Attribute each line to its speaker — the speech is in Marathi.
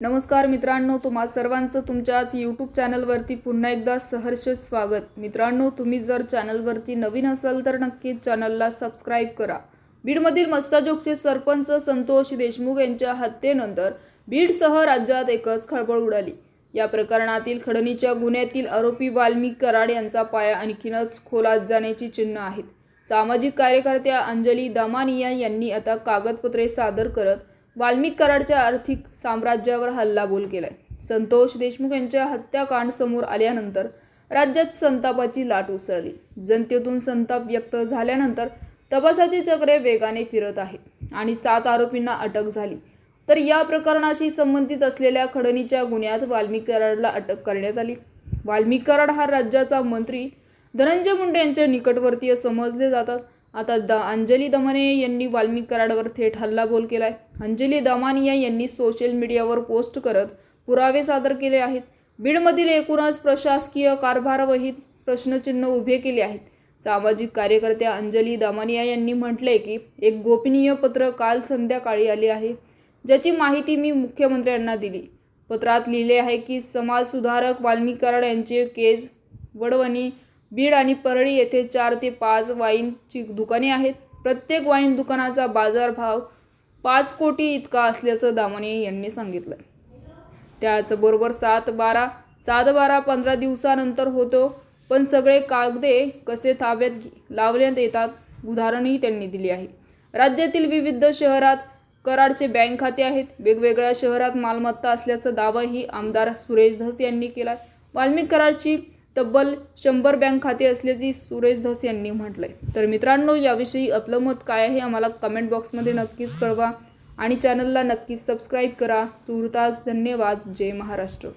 Speaker 1: नमस्कार मित्रांनो तुम्हा सर्वांचं तुमच्याच यूट्यूब चॅनलवरती पुन्हा एकदा सहर्ष स्वागत. मित्रांनो तुम्ही जर चॅनलवरती नवीन असाल तर नक्कीच चॅनलला सबस्क्राईब करा. बीडमधील मस्साजोगचे सरपंच संतोष देशमुख यांच्या हत्येनंतर बीडसह राज्यात एकच खळबळ उडाली. या प्रकरणातील खडणीच्या गुन्ह्यातील आरोपी वाल्मिक कराड यांचा पाया आणखीनच खोलात जाण्याची चिन्ह आहेत. सामाजिक कार्यकर्त्या अंजली दामानिया यांनी आता कागदपत्रे सादर करत वाल्मिक कराडच्या आर्थिक साम्राज्यावर हल्लाबोल केलाय. संतोष देशमुख यांच्या हत्याकांड समोर आल्यानंतर राज्यात संतापाची लाट उसळली. जनतेतून संताप व्यक्त झाल्यानंतर तपासाची चक्रे वेगाने फिरत आहे आणि सात आरोपींना अटक झाली. तर या प्रकरणाशी संबंधित असलेल्या खडणीच्या गुन्ह्यात वाल्मिक कराडला अटक करण्यात आली. वाल्मिक कराड हा राज्याचा मंत्री. धनंजय मुंडे यांच्या निकटवर्तीय समजले जातात. आता द अंजली दमाने यांनी वाल्मिक कराडवर थेट हल्लाबोल केलाय. अंजली दमानिया यांनी सोशल मीडियावर पोस्ट करत पुरावे सादर केले आहेत. बीडमधील एकूणच प्रशासकीय कारभारवहीत प्रश्नचिन्ह उभे केले आहेत. सामाजिक कार्यकर्त्या अंजली दामानिया यांनी म्हटले की एक गोपनीय पत्र काल संध्याकाळी आले आहे. ज्याची माहिती मी मुख्यमंत्र्यांना दिली. पत्रात लिहिले आहे की समाजसुधारक वाल्मिक कराड यांचे केज वडवणी बीड आणि परळी येथे चार ते पाच वाईनची दुकाने आहेत. प्रत्येक वाईन दुकानाचा बाजारभाव पाच कोटी इतका असल्याचं दामणे यांनी सांगितलं. त्याचबरोबर सात बारा सात बारा पंधरा दिवसानंतर होतो पण सगळे कागदे कसे ताब्यात लावण्यात येतात उदाहरणही त्यांनी दिली आहे. राज्यातील विविध शहरात कराडचे बँक खाते आहेत. वेगवेगळ्या शहरात मालमत्ता असल्याचा दावाही आमदार सुरेश धस यांनी केला वाल्मिक कराडची तब्बल शंभर बँक खाते असल्याची सुरेश धस यांनी म्हटलंय. तर मित्रांनो याविषयी आपलं मत काय आहे आम्हाला कमेंट बॉक्समध्ये नक्कीच कळवा आणि चॅनलला नक्कीच सबस्क्राईब करा. तुर्तास धन्यवाद. जय महाराष्ट्र.